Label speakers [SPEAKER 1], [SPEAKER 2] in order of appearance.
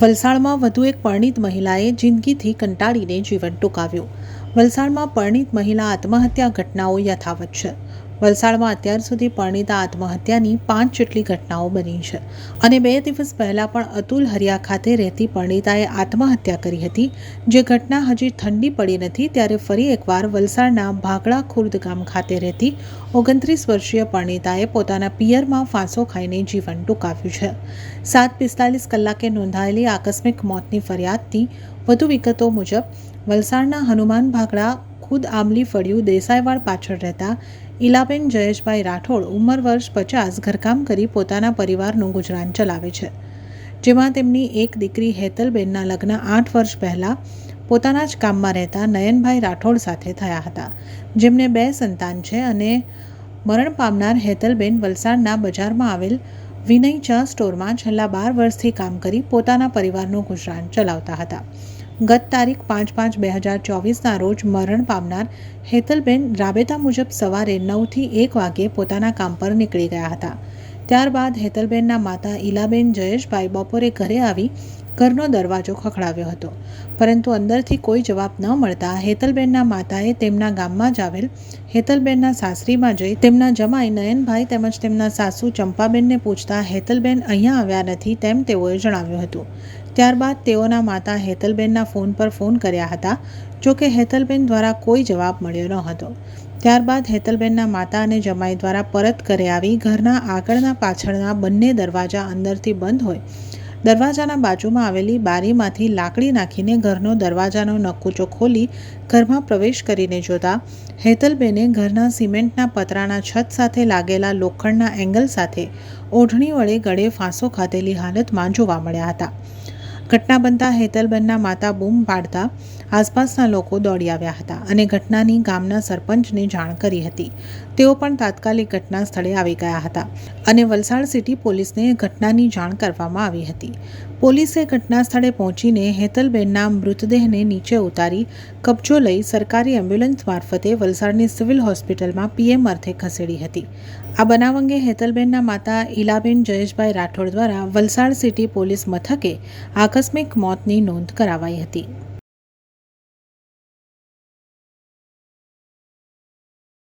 [SPEAKER 1] વલસાડમાં વધુ એક પરણિત મહિલાએ જિંદગીથી કંટાળીને જીવન ટૂંકાવ્યું. વલસાડમાં પરણિત મહિલા આત્મહત્યા ઘટનાઓ યથાવત છે. વલસાડમાં અત્યાર સુધી પરણિતા આત્મહત્યાની પાંચ જેટલી ઘટનાઓ બની છે. અને બે દિવસ પહેલાં પણ અતુલ હરિયા ખાતે રહેતી પરણિતાએ આત્મહત્યા કરી હતી. જે ઘટના હજી ઠંડી પડી નથી ત્યારે ફરી એકવાર વલસાડના ભાગડા ખુર્દ ગામ ખાતે રહેતી ઓગણત્રીસ વર્ષીય પરણિતાએ પોતાના પિયરમાં ફાંસો ખાઈને જીવન ટૂંકાવ્યું છે. સાત પિસ્તાલીસ કલાકે નોંધાયેલી આકસ્મિક મોતની ફરિયાદથી વધુ વિગતો મુજબ, વલસાડના હનુમાન ભાગડા ખુદ આમલી ફળિયું દેસાઈવાડ પાછળ રહેતા ઈલાબેન જયેશભાઈ રાઠોડ ઉંમર વર્ષ પચાસ ઘરકામ કરી પોતાના પરિવારનું ગુજરાન ચલાવે છે. જેમાં તેમની એક દીકરી હેતલબેનના લગ્ન આઠ વર્ષ પહેલાં પોતાના જ કામમાં રહેતા નયનભાઈ રાઠોડ સાથે થયા હતા. જેમને બે સંતાન છે અને મરણ પામનાર હેતલબેન વલસાડના બજારમાં આવેલ વિનય ચા સ્ટોરમાં છેલ્લા બાર વર્ષથી કામ કરી પોતાના પરિવારનું ગુજરાન ચલાવતા હતા. ગત તારીખ પાંચ પાંચ બે હજાર ચોવીસના રોજ મરણ પામનાર હેતલબેન રાબેતા મુજબ સવારે નવથી એક વાગ્યે પોતાના કામ પર નીકળી ગયા હતા. ત્યારબાદ હેતલબેનના માતા ઈલાબેન જયેશભાઈ બપોરે ઘરે આવી ઘરનો દરવાજો ખખડાવ્યો હતો. પરંતુ અંદરથી કોઈ જવાબ ન મળતા હેતલબેનના માતાએ તેમના ગામમાં જ આવેલ હેતલબેનના સાસરીમાં જઈ તેમના જમાઈ નયનભાઈ તેમજ તેમના સાસુ ચંપાબેનને પૂછતા હેતલબેન અહીંયા આવ્યા નથી તેમ તેઓએ જણાવ્યું હતું. ત્યારબાદ તેઓના માતા હેતલબેનના ફોન પર ફોન કર્યા હતા, જો કે હેતલબેન દ્વારા કોઈ જવાબ મળ્યો ન હતો. ત્યારબાદ હેતલબેનના માતા અને જમાઈ દ્વારા પરત ઘરે આવી ઘરના આગળના પાછળના બંને દરવાજા અંદરથી બંધ હોય, દરવાજાના બાજુમાં આવેલી બારીમાંથી લાકડી નાખીને ઘરનો દરવાજાનો નકુચો ખોલી ઘરમાં પ્રવેશ કરીને જોતા, હેતલબેને ઘરના સિમેન્ટના પતરાના છત સાથે લાગેલા લોખંડના એંગલ સાથે ઓઢણી વડે ગળે ફાંસો ખાધેલી હાલતમાં જોવા મળ્યા હતા. ઘટના બનતા હેતલબેનના માતા બૂમ પાડતા આસપાસના લોકો દોડી આવ્યા હતા અને ઘટનાની ગામના સરપંચને જાણ કરી હતી. તેઓ પણ તાત્કાલિક ઘટના સ્થળે આવી ગયા હતા અને વલસાડ સિટી પોલીસને ઘટનાની જાણ કરવામાં આવી હતી. પોલીસે ઘટના સ્થળે પહોંચીને હેતલબેનના મૃતદેહને નીચે ઉતારી કબજો લઈ સરકારી એમ્બ્યુલન્સ મારફતે વલસાડની સિવિલ હોસ્પિટલમાં પીએમ અર્થે ખસેડી હતી. આ બનાવ અંગે હેતલબેનના માતા ઈલાબેન જયેશભાઈ રાઠોડ દ્વારા વલસાડ સિટી પોલીસ મથકે આકસ્મિક મોતની નોંધ કરાવાઈ હતી.